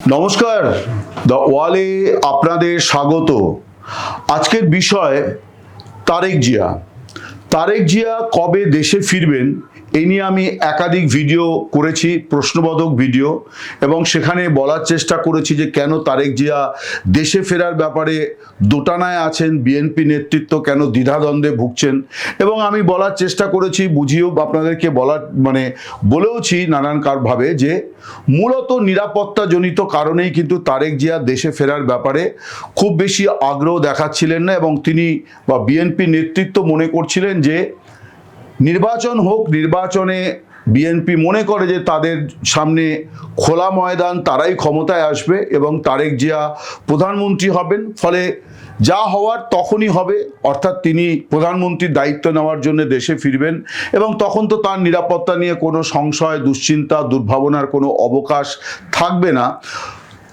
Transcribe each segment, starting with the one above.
নমস্কার দ্য ওয়ালে আপনাদের স্বাগত। আজকের বিষয় তারেক জিয়া। তারেক জিয়া কবে দেশে ফিরবেন এই নিয়ে আমি একাধিক ভিডিও করেছি, প্রশ্নবোধক ভিডিও, এবং সেখানে বলার চেষ্টা করেছি যে কেন তারেক জিয়া দেশে ফেরার ব্যাপারে দোটানায় আছেন বিএনপি নেতৃত্ব কেন দ্বিধাদ্বন্দ্বে ভুগছেন, এবং আমি বলার চেষ্টা করেছি, বুঝিয়েও আপনাদেরকে বলার মানে বলেওছি নানান কারভাবে যে মূলত নিরাপত্তাজনিত কারণেই কিন্তু তারেক জিয়া দেশে ফেরার ব্যাপারে খুব বেশি আগ্রহ দেখাচ্ছিলেন না, এবং তিনি বা বিএনপি নেতৃত্ব মনে করছিলেন যে নির্বাচন হোক, নির্বাচনে বিএনপি মনে করে যে তাদের সামনে খোলা ময়দান, তারাই ক্ষমতায় আসবে এবং তারেক জিয়া প্রধানমন্ত্রী হবেন। ফলে যা হওয়ার তখনই হবে, অর্থাৎ তিনি প্রধানমন্ত্রীর দায়িত্ব নেওয়ার জন্য দেশে ফিরবেন এবং তখন তো তার নিরাপত্তা নিয়ে কোনো সংশয়, দুশ্চিন্তা, দুর্ভাবনার কোনো অবকাশ থাকবে না।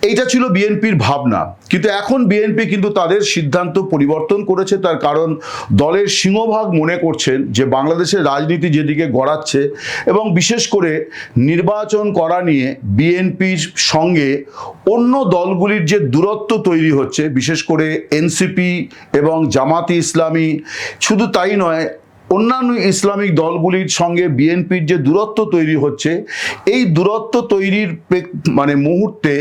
এইটা ছিল বিএনপির ভাবনা। কিন্তু এখন বিএনপি কিন্তু তাদের সিদ্ধান্ত পরিবর্তন করেছে। তার কারণ দলের সিংহভাগ মনে করছেন যে বাংলাদেশের রাজনীতি যেদিকে গড়াচ্ছে এবং বিশেষ করে নির্বাচন করা নিয়ে বিএনপির সঙ্গে অন্য দলগুলির যে দূরত্ব তৈরি হচ্ছে, বিশেষ করে এনসিপি এবং জামাতি ইসলামী, শুধু তাই নয় অন্যান্য ইসলামিক দলগুলির সঙ্গে বিএনপির যে দূরত্ব তৈরি হচ্ছে, এই দূরত্ব তৈরির মানে মুহূর্তে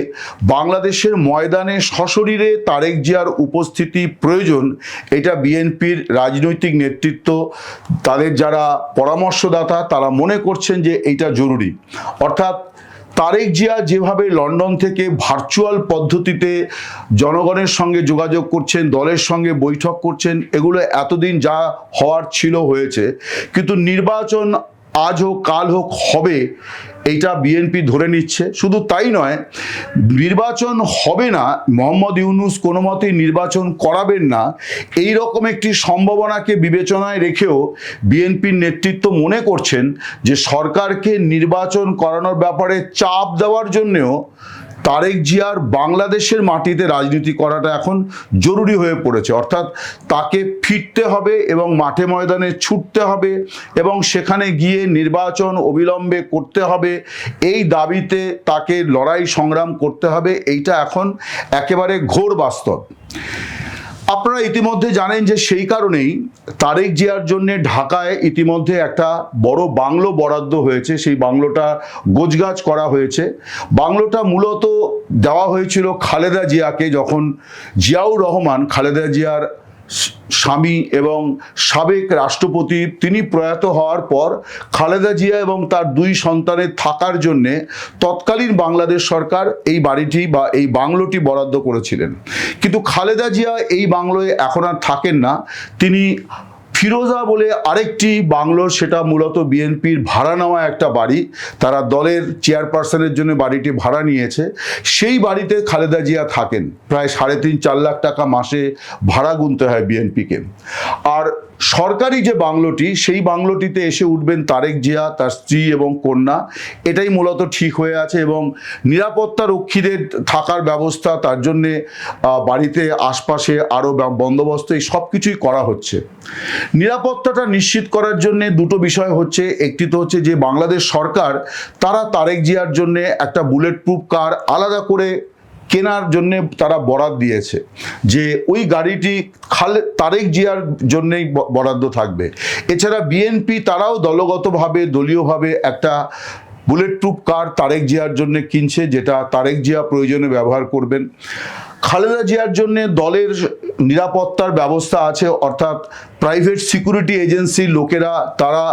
বাংলাদেশের ময়দানে সশরীরে তারেক জিয়ার উপস্থিতি প্রয়োজন, এটা বিএনপির রাজনৈতিক নেতৃত্ব, তাদের যারা পরামর্শদাতা, তারা মনে করছেন যে এইটা জরুরি। অর্থাৎ তারেক জিয়া যেভাবে লন্ডন থেকে ভার্চুয়াল পদ্ধতিতে জনগণের সঙ্গে যোগাযোগ করছেন, দলের সঙ্গে বৈঠক করছেন, এগুলো এতদিন যা হওয়ার ছিল হয়েছে। কিন্তু নির্বাচন আজ হোক, কাল হোক, হবে এইটা বিএনপি ধরে নিচ্ছে। শুধু তাই নয়, নির্বাচন হবে না, মোহাম্মদ ইউনুস কোনো মতেই নির্বাচন করাবেন না এই রকম একটি সম্ভাবনাকে বিবেচনায় রেখেও বিএনপির নেতৃত্ব মনে করছেন যে সরকারকে নির্বাচন করানোর ব্যাপারে চাপ দেওয়ার জন্যেও তারেক জিয়ার বাংলাদেশের মাটিতে রাজনীতি করাটা এখন জরুরি হয়ে পড়েছে। অর্থাৎ তাকে ফিরতে হবে এবং মাঠে ময়দানে ছুটতে হবে এবং সেখানে গিয়ে নির্বাচন অবিলম্বে করতে হবে। এই দাবিতে তাকে লড়াই সংগ্রাম করতে হবে। এইটা এখন একেবারে ঘোর বাস্তব। আপনারা ইতিমধ্যে জানেন যে সেই কারণেই তারেক জিয়ার জন্য ঢাকায় ইতিমধ্যে একটা বড় বাংলো বরাদ্দ হয়েছে। সেই বাংলোটা গোজগাজ করা হয়েছে। বাংলোটা মূলত দেওয়া হয়েছিল খালেদা জিয়াকে যখন জিয়াউর রহমান, খালেদা জিয়ার স্বামী এবং সাবেক রাষ্ট্রপতি তিনি প্রয়াত হওয়ার পর খালেদা জিয়া এবং তার দুই সন্তানের থাকার জন্যে তৎকালীন বাংলাদেশ সরকার এই বাড়িটি বা এই বাংলোটি বরাদ্দ করেছিলেন। কিন্তু খালেদা জিয়া এই বাংলোয় এখন আর থাকেন না। তিনি ফিরোজা বলে আরেকটি বাংলোর, সেটা মূলত বিএনপির ভাড়া নেওয়া একটা বাড়ি। তারা দলের চেয়ারপারসনের জন্য বাড়িটি ভাড়া নিয়েছে। সেই বাড়িতে খালেদা জিয়া থাকেন। প্রায় সাড়ে তিন, চার লাখ টাকা মাসে ভাড়া গুনতে হয় বিএনপিকে। আর সরকারি যে বাংলোটি, সেই বাংলোটিতে এসে উঠবেন তারেক জিয়া, তার স্ত্রী এবং কন্যা। এটাই মূলত ঠিক হয়ে আছে এবং নিরাপত্তা রক্ষীদের থাকার ব্যবস্থা, তার জন্যে বাড়িতে আশপাশে আরও বন্দোবস্ত, এই সব কিছুই করা হচ্ছে। নিরাপত্তাটা নিশ্চিত করার জন্যে দুটো বিষয় হচ্ছে। একটি তো হচ্ছে যে, বাংলাদেশ সরকার, তারা তারেক জিয়ার জন্যে একটা বুলেট প্রুফ কার আলাদা করে কেনার জন্যে তারা বরাদ দিয়েছে। যে ওই গাড়িটি খালে তারেক জিয়ার জন্যেই বরাদ্দ থাকবে। এছাড়া বিএনপি তারাও দলগতভাবে, দলীয়ভাবে একটা বুলেট প্রুফ কার তারেক জিয়ার জন্য কিনছে, যেটা তারেক জিয়া প্রয়োজনে ব্যবহার করবেন। খালেদা জিয়ার জন্য দলের নিরাপত্তার ব্যবস্থা আছে, অর্থাৎ প্রাইভেট সিকিউরিটি এজেন্সির লোকেরা, তারা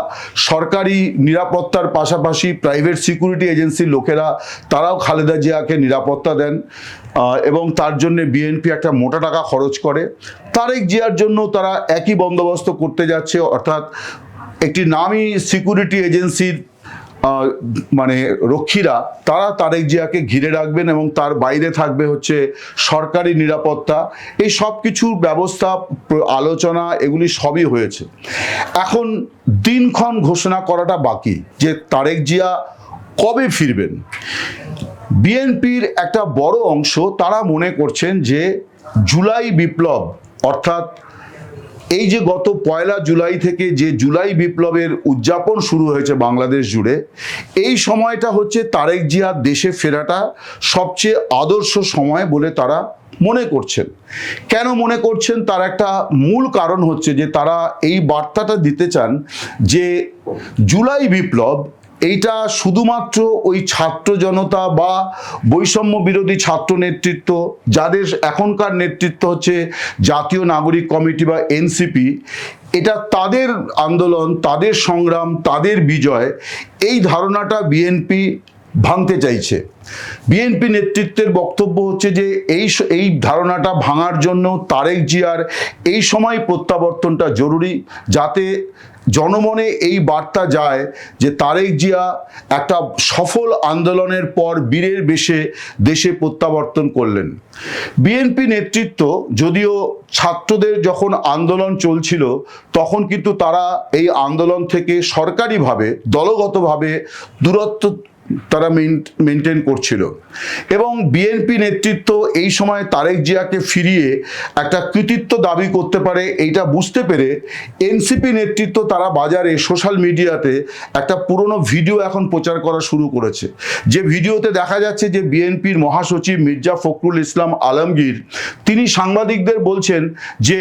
সরকারি নিরাপত্তার পাশাপাশি প্রাইভেট সিকিউরিটি এজেন্সির লোকেরা, তারাও খালেদা জিয়াকে নিরাপত্তা দেন এবং তার জন্য বিএনপি একটা মোটা টাকা খরচ করে। তারেক জিয়ার জন্য তারা একই বন্দোবস্ত করতে যাচ্ছে, অর্থাৎ একটি নামী সিকিউরিটি এজেন্সির মানে রক্ষীরা, তারা তারেক জিয়াকে ঘিরে রাখবেন এবং তার বাইরে থাকবে হচ্ছে সরকারি নিরাপত্তা। এই সব কিছুর ব্যবস্থা আলোচনা এগুলি সবই হয়েছে। এখন দিনক্ষণ ঘোষণা করাটা বাকি যে তারেক জিয়া কবে ফিরবেন। বিএনপির একটা বড় অংশ তারা মনে করছেন যে জুলাই বিপ্লব, অর্থাৎ এই যে গত পয়লা জুলাই থেকে যে জুলাই বিপ্লবের উদযাপন শুরু হয়েছে বাংলাদেশ জুড়ে, এই সময়টা হচ্ছে তারেক জিয়ার দেশে ফেরাটা সবচেয়ে আদর্শ সময় বলে তারা মনে করছেন। কেন মনে করছেন? তার একটা মূল কারণ হচ্ছে যে তারা এই বার্তাটা দিতে চান যে জুলাই বিপ্লব এইটা শুধুমাত্র ওই ছাত্র জনতা বা বৈষম্য বিরোধী ছাত্র নেতৃত্ব, যাদের এখনকার নেতৃত্ব হচ্ছে জাতীয় নাগরিক কমিটি বা এনসিপি, এটা তাদের আন্দোলন, তাদের সংগ্রাম, তাদের বিজয়, এই ধারণাটা বিএনপি ভাঙতে চাইছে। বিএনপি নেতৃত্বের বক্তব্য হচ্ছে যে এই এই ধারণাটা ভাঙার জন্য তারেক জিয়ার এই সময় প্রত্যাবর্তনটা জরুরি, যাতে জনমনে এই বার্তা যায় যে তারেক জিয়া একটা সফল আন্দোলনের পর বীরের বেশে দেশে প্রত্যাবর্তন করলেন। বিএনপি নেতৃত্ব যদিও ছাত্রদের যখন আন্দোলন চলছিল, তখন কিন্তু তারা এই আন্দোলন থেকে সরকারিভাবে, দলগতভাবে দূরত্ব তারা মেনটেন করছিল। এবং বিএনপি নেতৃত্ব এই সময় তারেক জিয়াকে ফিরিয়ে একটা কৃতিত্ব দাবি করতে পারে, এইটা বুঝতে পেরে এনসিপি নেতৃত্ব তারা বাজারে সোশ্যাল মিডিয়াতে একটা পুরনো ভিডিও এখন প্রচার করা শুরু করেছে। যে ভিডিওতে দেখা যাচ্ছে যে বিএনপির মহাসচিব মির্জা ফখরুল ইসলাম আলমগীর, তিনি সাংবাদিকদের বলছেন যে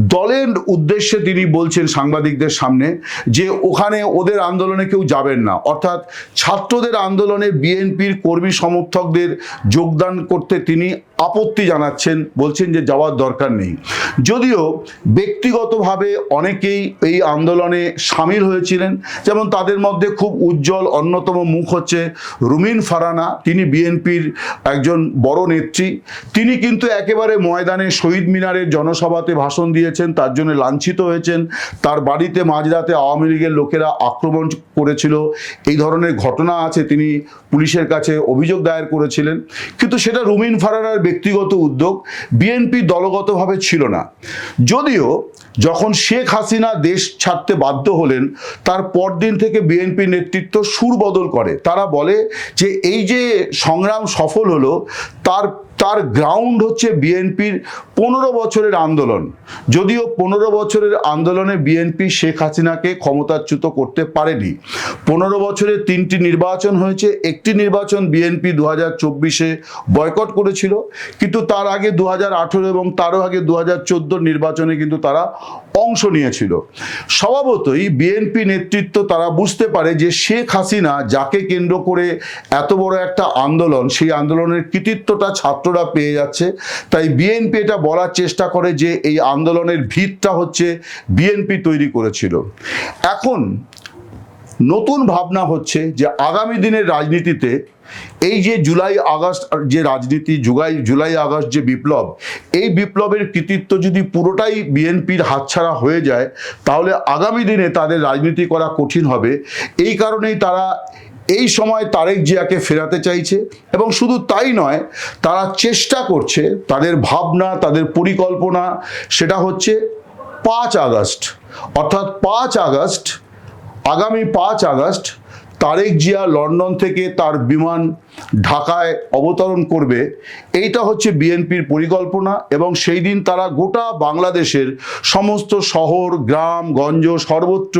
দলের উদ্দেশ্যে তিনি বলছেন সাংবাদিকদের সামনে যে ওখানে ওদের আন্দোলনে কেউ যাবেন না। অর্থাৎ ছাত্রদের আন্দোলনে বিএনপির কর্মী সমর্থকদের যোগদান করতে তিনি আপত্তি জানাচ্ছেন, বলছেন যে যাওয়ার দরকার নেই। যদিও ব্যক্তিগতভাবে অনেকেই এই আন্দোলনে সামিল হয়েছিলেন, যেমন তাদের মধ্যে খুব উজ্জ্বল অন্যতম মুখ হচ্ছে রুমিন ফারানা। তিনি বিএনপির একজন বড় নেত্রী। তিনি কিন্তু একেবারে ময়দানে শহীদ মিনারের জনসভাতে ভাষণ দিয়েছেন, তার জন্য লাঞ্ছিত হয়েছেন। তার বাড়িতে মাঝরাতে আওয়ামী লীগের লোকেরা আক্রমণ করেছিল। এই ধরনের ঘটনা আছে, তিনি পুলিশের কাছে অভিযোগ দায়ের করেছিলেন। কিন্তু সেটা রুমিন ফারানার ব্যক্তিগত উদ্যোগ বিএনপি দলগতভাবে ছিল না। যদিও যখন শেখ হাসিনা দেশ ছাড়তে বাধ্য হলেন, তার পরদিন থেকে বিএনপি নেতৃত্ব সুর বদল করে। তারা বলে যে, এই যে সংগ্রাম সফল হলো, তার তার গ্রাউন্ড হচ্ছে বিএনপির পনেরো বছরের আন্দোলন। যদিও পনেরো বছরের আন্দোলনে বিএনপি শেখ হাসিনাকে ক্ষমতাচ্যুত করতে পারেনি। পনেরো বছরে তিনটি নির্বাচন হয়েছে। একটি নির্বাচন বিএনপি দু হাজার চব্বিশে বয়কট করেছিল, কিন্তু তার আগে দু হাজার আঠেরো এবং তারও আগে দু হাজার চোদ্দ নির্বাচনে কিন্তু তারা অংশ নিয়েছিল। স্বভাবতই বিএনপি নেতৃত্ব তারা বুঝতে পারে যে শেখ হাসিনা যাকে কেন্দ্র করে এত বড় একটা আন্দোলন, সেই আন্দোলনের কৃতিত্বটা ছাত্ররা পেয়ে যাচ্ছে। তাই বিএনপি এটা বলার চেষ্টা করে যে এই আন্দোলনের ভিতটা হচ্ছে বিএনপি তৈরি করেছিল। এখন নতুন ভাবনা হচ্ছে যে আগামী দিনের রাজনীতিতে এই যে জুলাই আগস্ট যে রাজনীতি জুলাই জুলাই আগস্ট যে বিপ্লব, এই বিপ্লবের কৃতিত্ব যদি পুরোটাই বিএনপির হাতছাড়া হয়ে যায়, তাহলে আগামী দিনে তাদের রাজনীতি করা কঠিন হবে। এই কারণেই তারা এই সময় তারেক জিয়াকে ফেরাতে চাইছে এবং শুধু তাই নয়, তারা চেষ্টা করছে, তাদের ভাবনা, তাদের পরিকল্পনা, সেটা হচ্ছে পাঁচ আগস্ট। অর্থাৎ পাঁচ আগস্ট, আগামী পাঁচ আগস্ট তারেক জিয়া লন্ডন থেকে তার বিমান ঢাকায় অবতরণ করবে, এইটা হচ্ছে বিএনপির পরিকল্পনা এবং সেই দিন তারা গোটা বাংলাদেশের সমস্ত শহর, গ্রাম, গঞ্জ সর্বত্র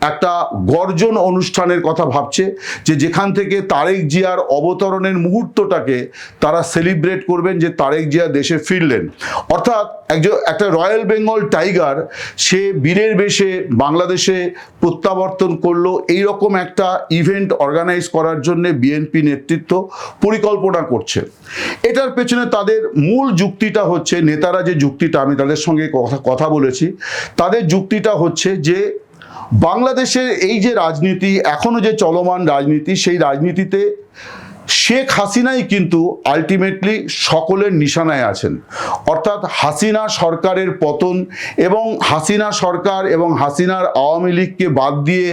একটা গর্জন অনুষ্ঠানের কথা ভাবছে যে যেখান থেকে তারেক জিয়ার অবতরণের মুহূর্তটাকে তারা সেলিব্রেট করবেন যে তারেক জিয়া দেশে ফিরলেন। অর্থাৎ একজন, একটা রয়্যাল বেঙ্গল টাইগার, সে বীরের বেশে বাংলাদেশে প্রত্যাবর্তন করল। এইরকম একটা ইভেন্ট অর্গানাইজ করার জন্য বিএনপি নেতৃত্ব পরিকল্পনা করছে। এটার পেছনে তাদের মূল যুক্তিটা হচ্ছে, নেতারা যে যুক্তিটা, আমি তাদের সঙ্গে কথা কথা বলেছি, তাদের যুক্তিটা হচ্ছে যে বাংলাদেশের এই যে রাজনীতি এখনও যে চলমান রাজনীতি, সেই রাজনীতিতে শেখ হাসিনাই কিন্তু আলটিমেটলি সকলের নিশানায় আছেন। অর্থাৎ হাসিনা সরকারের পতন এবং হাসিনা সরকার এবং হাসিনার আওয়ামী লীগকে বাদ দিয়ে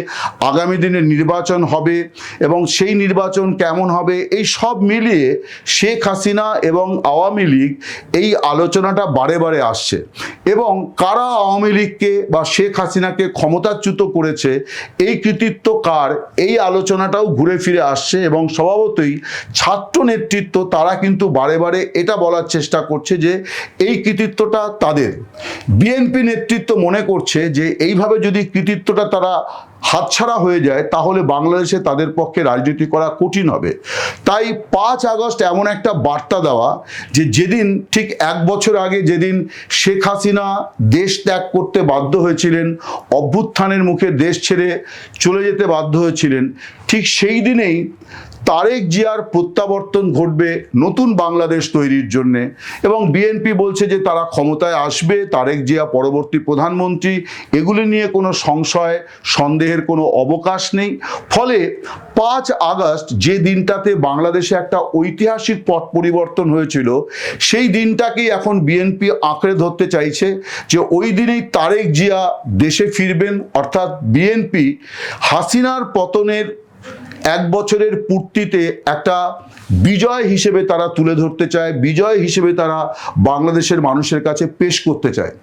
আগামী দিনে নির্বাচন হবে এবং সেই নির্বাচন কেমন হবে, এই সব মিলিয়ে শেখ হাসিনা এবং আওয়ামী লীগ এই আলোচনাটা বারে বারে আসছে। এবং কারা আওয়ামী লীগকে বা শেখ হাসিনাকে ক্ষমতাচ্যুত করেছে, এই কৃতিত্ব কার, এই আলোচনাটাও ঘুরে ফিরে আসছে এবং স্বভাবতই ছাত্র নেতৃত্ব তারা কিন্তু বারে বারে এটা বলার চেষ্টা করছে যে এই কৃতিত্বটা তাদের। বিএনপি নেতৃত্ব মনে করছে যে এইভাবে যদি কৃতিত্বটা তারা হাতছাড়া হয়ে যায়, তাহলে বাংলাদেশে তাদের পক্ষে রাজনীতি করা কঠিন হবে। তাই পাঁচ আগস্ট এমন একটা বার্তা দেওয়া যে যেদিন ঠিক এক বছর আগে যেদিন শেখ হাসিনা দেশ ত্যাগ করতে বাধ্য হয়েছিলেন, অভ্যুত্থানের মুখে দেশ ছেড়ে চলে যেতে বাধ্য হয়েছিলেন, ঠিক সেই দিনেই তারেক জিয়ার প্রত্যাবর্তন ঘটবে নতুন বাংলাদেশ তৈরির জন্য। এবং বিএনপি বলছে যে তারা ক্ষমতায় আসবে, তারেক জিয়া পরবর্তী প্রধানমন্ত্রী, এগুলি নিয়ে কোনো সংশয়, সন্দেহের কোনো অবকাশ নেই। ফলে পাঁচ আগস্ট যে দিনটাতে বাংলাদেশে একটা ঐতিহাসিক পথ পরিবর্তন হয়েছিল, সেই দিনটাকেই এখন বিএনপি আঁকড়ে ধরতে চাইছে যে ওই দিনেই তারেক জিয়া দেশে ফিরবেন। অর্থাৎ বিএনপি হাসিনার পতনের এক বছরের পূর্তিতে একটা বিজয় হিসেবে তারা তুলে ধরতে চায়, বিজয় হিসেবে তারা বাংলাদেশের মানুষের কাছে পেশ করতে চায়।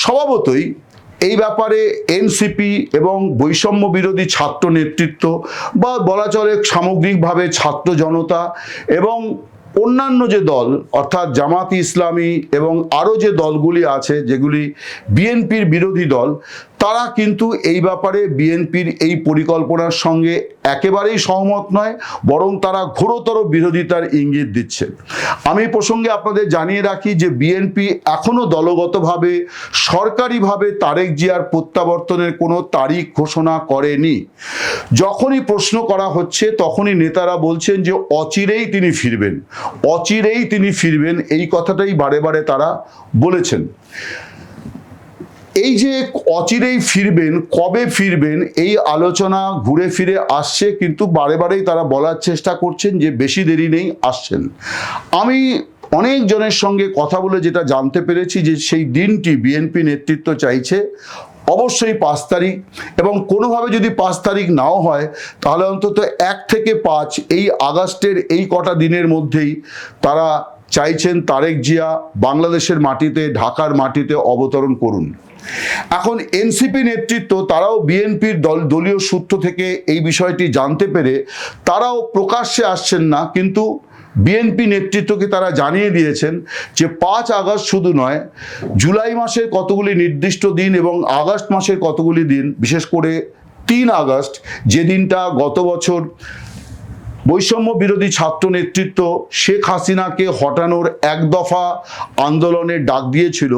স্বভাবতই এই ব্যাপারে এনসিপি এবং বৈষম্য বিরোধী ছাত্র নেতৃত্ব বা বলা চলে সামগ্রিকভাবে ছাত্র জনতা এবং অন্যান্য যে দল, অর্থাৎ জামাত ইসলামী এবং আরও যে দলগুলি আছে, যেগুলি বিএনপির বিরোধী দল তারা কিন্তু এই ব্যাপারে বিএনপির এই পরিকল্পনার সঙ্গে একেবারেই সহমত নয়, বরং তারা ঘোরতর বিরোধিতার ইঙ্গিত দিচ্ছে। আমি প্রসঙ্গে আপনাদের জানিয়ে রাখি যে বিএনপি এখনও দলগতভাবে, সরকারিভাবে তারেক জিয়ার প্রত্যাবর্তনের কোনো তারিখ ঘোষণা করেনি। যখনই প্রশ্ন করা হচ্ছে, তখনই নেতারা বলছেন যে অচিরেই তিনি ফিরবেন। অচিরেই তিনি ফিরবেন, এই কথাটাই বারে বারে তারা বলেছেন। এই যে অচিরেই ফিরবেন, কবে ফিরবেন, এই আলোচনা ঘুরে ফিরে আসছে, কিন্তু বারে বারেই তারা বলার চেষ্টা করছেন যে বেশি দেরি নেই, আসছেন। আমি অনেক জনের সঙ্গে কথা বলে যেটা জানতে পেরেছি যে সেই দিনটি বিএনপি নেতৃত্ব চাইছে, অবশ্যই পাঁচ তারিখ এবং কোনোভাবে যদি পাঁচ তারিখ নাও হয়, তাহলে অন্তত এক থেকে পাঁচ এই আগস্টের এই কটা দিনের মধ্যেই তারা চাইছেন তারেক জিয়া বাংলাদেশের মাটিতে, ঢাকার মাটিতে অবতরণ করুন। এখন এনসিপি নেতৃত্ব, তারাও বিএনপির দল, দলীয় সূত্র থেকে এই বিষয়টি জানতে পেরে তারাও প্রকাশ্যে আসছেন না, কিন্তু বিএনপি নেতৃত্বকে তারা জানিয়ে দিয়েছেন যে পাঁচ আগস্ট শুধু নয়, জুলাই মাসের কতগুলি নির্দিষ্ট দিন এবং আগস্ট মাসের কতগুলি দিন, বিশেষ করে তিন আগস্ট, যে দিনটা গত বছর বৈষম্য বিরোধী ছাত্র নেতৃত্ব শেখ হাসিনাকে হটানোর এক দফা আন্দোলনের ডাক দিয়েছিল।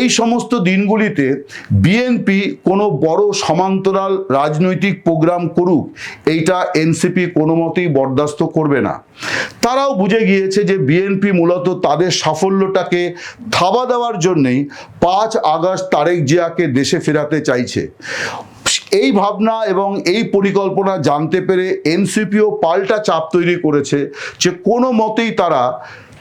এই সমস্ত দিনগুলিতে বিএনপি কোনো বড় সমান্তরাল রাজনৈতিক প্রোগ্রাম করুক, এইটা এনসিপি কোনো মতেই বরদাস্ত করবে না। তারাও বুঝে গিয়েছে যে বিএনপি মূলত তাদের সাফল্যটাকে থাবা দেওয়ার জন্যেই পাঁচ আগস্ট তারেক জিয়াকে দেশে ফেরাতে চাইছে। এই ভাবনা এবং এই পরিকল্পনা জানতে পেরে এনসিপিও পাল্টা চাপ তৈরি করেছে যে কোনো মতেই তারা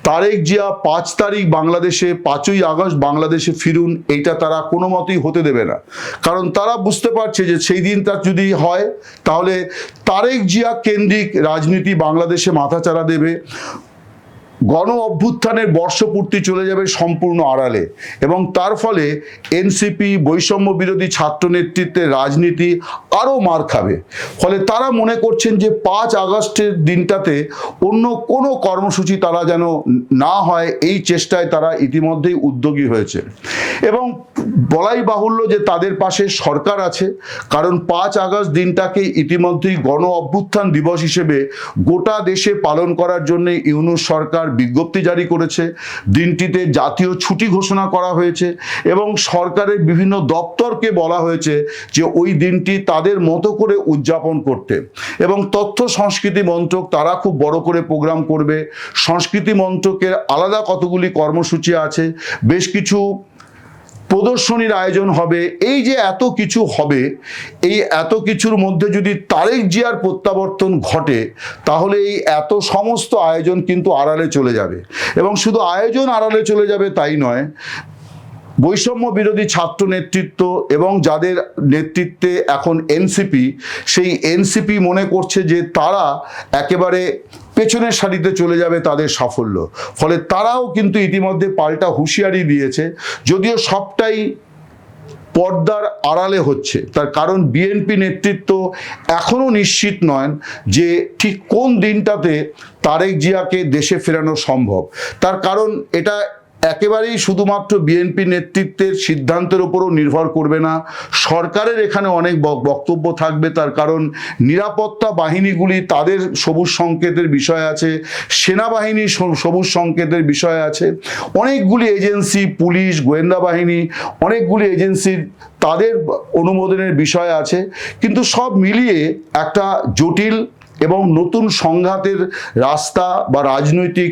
তারেক জিয়া পাঁচ তারিখ বাংলাদেশে, পাঁচই আগস্ট বাংলাদেশে ফিরুন, এইটা তারা কোনো মতেই হতে দেবে না। কারণ তারা বুঝতে পারছে যে সেই দিনটা যদি হয়, তাহলে তারেক জিয়া কেন্দ্রিক রাজনীতি বাংলাদেশে মাথাচাড়া দেবে। গণ অভ্যুত্থানের বর্ষপূর্তি চলে যাবে সম্পূর্ণ আড়ালে এবং তার ফলে এনসিপি বৈষম্য বিরোধী ছাত্র নেতৃত্বের রাজনীতি আরও মার খাবে। ফলে তারা মনে করছেন যে পাঁচ আগস্টের দিনটাতে অন্য কোনো কর্মসূচি তারা যেন না হয়, এই চেষ্টায় তারা ইতিমধ্যেই উদ্যোগী হয়েছে। এবং বলাই বাহুল্য যে তাদের পাশে সরকার আছে, কারণ পাঁচ আগস্ট দিনটাকে ইতিমধ্যেই গণ অভ্যুত্থান দিবস হিসেবে গোটা দেশে পালন করার জন্য ইউনুস সরকার বিজ্ঞপ্তি জারি করেছে। দিনটিতে জাতীয় ছুটি ঘোষণা করা হয়েছে এবং সরকারের বিভিন্ন দপ্তরকে বলা হয়েছে যে ওই দিনটি তাদের মতো করে উদযাপন করতে। এবং তথ্য সংস্কৃতি মন্ত্রক তারা খুব বড় করে প্রোগ্রাম করবে। সংস্কৃতি মন্ত্রকের আলাদা কতগুলি কর্মসূচি আছে, বেশ কিছু প্রদর্শনীর আয়োজন হবে। এই যে এত কিছু হবে, এই এত কিছুর মধ্যে যদি তারেক জিয়ার প্রত্যাবর্তন ঘটে, তাহলে এই এত সমস্ত আয়োজন কিন্তু আড়ালে চলে যাবে। এবং শুধু আয়োজন আড়ালে চলে যাবে তাই নয়, বৈষম্য বিরোধী ছাত্র নেতৃত্ব এবং যাদের নেতৃত্বে এখন এনসিপি, সেই এনসিপি মনে করছে যে তারা একেবারে পেছনের সারিতে চলে যাবে তাদের সাফল্য। ফলে তারাও কিন্তু ইতিমধ্যে পাল্টা হুঁশিয়ারি দিয়েছে। যদিও সবটাই পর্দার আড়ালে হচ্ছে। তার কারণ বিএনপি নেতৃত্ব এখনও নিশ্চিত নয় যে ঠিক কোন দিনটাতে তারেক জিয়াকে দেশে ফেরানো সম্ভব। তার কারণ এটা একেবারেই শুধুমাত্র বিএনপি নেতৃত্বের সিদ্ধান্তের উপরও নির্ভর করবে না। সরকারের এখানে অনেক বক্তব্য থাকবে, তার কারণ নিরাপত্তা বাহিনীগুলি তাদের সবুজ সংকেতের বিষয় আছে, সেনাবাহিনী সবুজ সংকেতের বিষয় আছে। অনেকগুলি এজেন্সি, পুলিশ, গোয়েন্দা বাহিনী, অনেকগুলি এজেন্সির তাদের অনুমোদনের বিষয় আছে। কিন্তু সব মিলিয়ে একটা জটিল এবং নতুন সংঘাতের রাস্তা বা রাজনৈতিক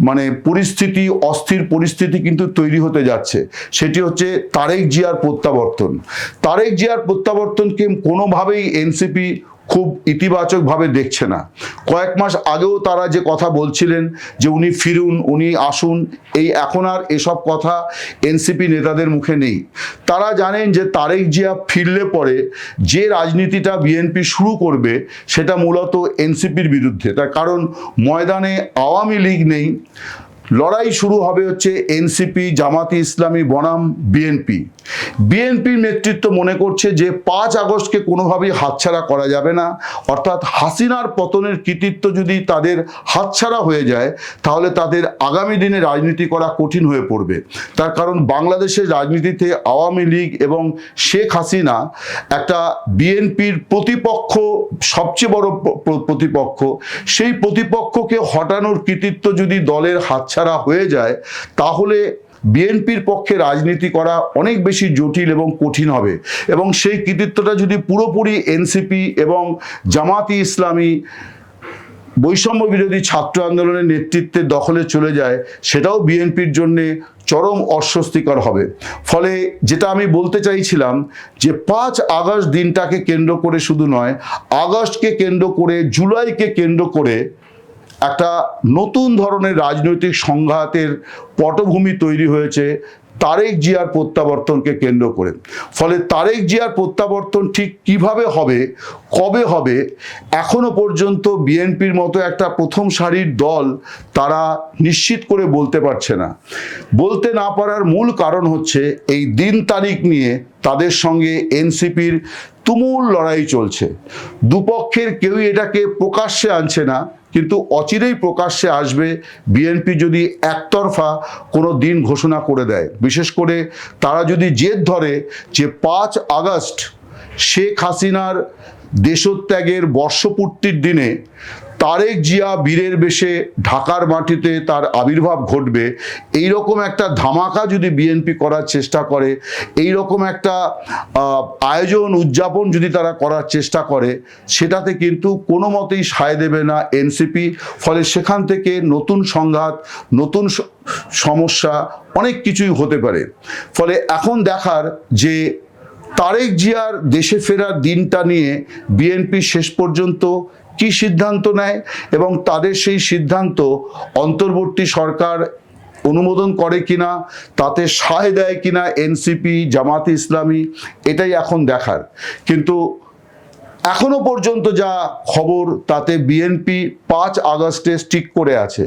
মানে পরিস্থিতি, অস্থির পরিস্থিতি কিন্তু তৈরি হতে যাচ্ছে। সেটি হচ্ছে তারেক জিয়ার প্রত্যাবর্তন। তারেক জিয়ার প্রত্যাবর্তনকে কোনোভাবেই এনসিপি খুব ইতিবাচকভাবে দেখছে না। কয়েক মাস আগেও তারা যে কথা বলছিলেন যে উনি ফিরুন, উনি আসুন, এই এখন আর এসব কথা এনসিপি নেতাদের মুখে নেই। তারা জানেন যে তারেক জিয়া ফিরলে পরে যে রাজনীতিটা বিএনপি শুরু করবে সেটা মূলত এনসিপির বিরুদ্ধে। তার কারণ ময়দানে আওয়ামী লীগ নেই, লড়াই শুরু হবে হচ্ছে এনসিপি, জামাতি ইসলামী, বনাম, বিএনপি। বিএনপির নেতৃত্ব মনে করছে যে পাঁচ আগস্টকে কোনোভাবেই হাতছাড়া করা যাবে না। অর্থাৎ হাসিনার পতনের কৃতিত্ব যদি তাদের হাতছাড়া হয়ে যায়, তাহলে তাদের আগামী দিনে রাজনীতি করা কঠিন হয়ে পড়বে। তার কারণ বাংলাদেশের রাজনীতিতে আওয়ামী লীগ এবং শেখ হাসিনা একটা বিএনপির প্রতিপক্ষ, সবচেয়ে বড় প্রতিপক্ষ। সেই প্রতিপক্ষকে হটানোর কৃতিত্ব যদি দলের হাতছাড়া হয়ে যায়, তাহলে বিএনপির পক্ষে রাজনীতি করা অনেক বেশি জটিল এবং কঠিন হবে। এবং সেই কৃতিত্বটা যদি পুরোপুরি এনসিপি এবং জামাতি ইসলামী বৈষম্য বিরোধী ছাত্র আন্দোলনের নেতৃত্বের দখলে চলে যায়, সেটাও বিএনপির জন্যে চরম অস্বস্তিকর হবে। ফলে যেটা আমি বলতে চাইছিলাম যে পাঁচ আগস্ট দিনটাকে কেন্দ্র করে শুধু নয়, আগস্টকে কেন্দ্র করে, জুলাইকে কেন্দ্র করে একটা নতুন ধরনের রাজনৈতিক সংঘাতের পটভূমি তৈরি হয়েছে তারেক জিয়ার প্রত্যাবর্তনকে কেন্দ্র করে। ফলে তারেক জিয়ার প্রত্যাবর্তন ঠিক কীভাবে হবে, কবে হবে, এখনও পর্যন্ত বিএনপির মতো একটা প্রথম সারির দল তারা নিশ্চিত করে বলতে পারছে না। বলতে না পারার মূল কারণ হচ্ছে এই দিন তারিখ নিয়ে তাদের সঙ্গে এনসিপির তুমুল লড়াই চলছে। দুপক্ষের কেউই এটাকে প্রকাশ্যে আনছে না কিন্তু অচিরেই প্রকাশ্যে আসবে বিএনপি যদি একতরফা কোনো দিন ঘোষণা করে দেয়। বিশেষ করে তারা যদি জেদ ধরে যে পাঁচ আগস্ট শেখ হাসিনার দেশত্যাগের বর্ষপূর্তির দিনে তারেক জিয়া বীরের বেশে ঢাকার মাটিতে তার আবির্ভাব ঘটবে এই রকম একটা ধামাকা যদি বিএনপি করার চেষ্টা করে এই রকম একটা আয়োজন, উদযাপন যদি তারা করার চেষ্টা করে, সেটাতে কিন্তু কোনো মতেই সায় দেবে না এনসিপি ফলে সেখান থেকে নতুন সংঘাত, নতুন সমস্যা অনেক কিছুই হতে পারে। ফলে এখন দেখার যে তারেক জিয়ার দেশে ফেরার দিনটা নিয়ে বিএনপি শেষ পর্যন্ত কি সিদ্ধান্ত নেয় এবং তাদের সেই সিদ্ধান্ত অন্তর্বর্তী সরকার অনুমোদন করে কিনা, তাতে সায় দেয় কিনা, এনসিপি, জামাত ইসলামী, এটাই এখন দেখার। কিন্তু এখনও পর্যন্ত যা খবর তাতে বিএনপি পাঁচ আগস্টে স্টিক করে আছে।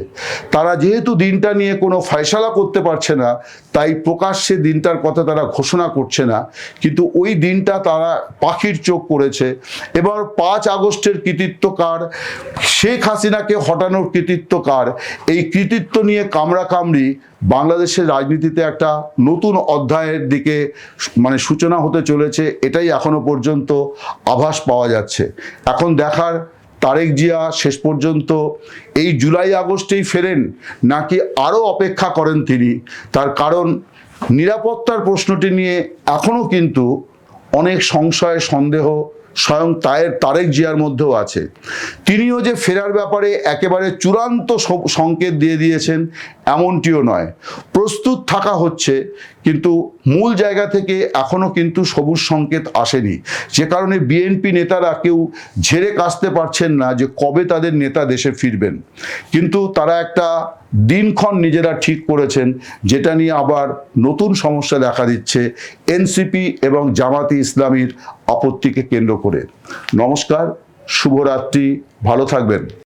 তারা যেহেতু দিনটা নিয়ে কোনো ফয়সালা করতে পারছে না, তাই প্রকাশ্যে দিনটার কথা তারা ঘোষণা করছে না, কিন্তু ওই দিনটা তারা পাখির চোখ করেছে। এবার পাঁচ আগস্টের কৃতিত্ব কার? শেখ হাসিনাকে হটানোর কৃতিত্ব কার? এই কৃতিত্ব নিয়ে কামড়াকামড়ি বাংলাদেশের রাজনীতিতে একটা নতুন অধ্যায়ের দিকে মানে সূচনা হতে চলেছে, এটাই এখনও পর্যন্ত আভাস পাওয়া যাচ্ছে। এখন দেখার তারেক জিয়া শেষ পর্যন্ত এই জুলাই আগস্টেই ফেরেন নাকি আরও অপেক্ষা করেন তিনি? তার কারণ নিরাপত্তার প্রশ্নটি নিয়ে এখনও কিন্তু অনেক সংশয়, সন্দেহ স্বয়ং তায়ের, তারেক জিয়ার মধ্যেও আছে। তিনিও যে ফেরার ব্যাপারে একেবারে চূড়ান্ত সংকেত দিয়ে দিয়েছেন এমনটিও নয়। প্রস্তুত থাকা হচ্ছে, কিন্তু মূল জায়গা থেকে এখনও কিন্তু সবুজ সংকেত আসেনি। যে কারণে বিএনপি নেতারা কেউ ঝেড়ে কাশতে পারছেন না যে কবে তাদের নেতা দেশে ফিরবেন। কিন্তু তারা একটা দিনক্ষণ নিজেরা ঠিক করেছেন, যেটা নিয়ে আবার নতুন সমস্যা দেখা দিচ্ছে এনসিপি এবং জামাতি ইসলামীর আপত্তিকে কেন্দ্র করে। নমস্কার, শুভরাত্রি, ভালো থাকবেন।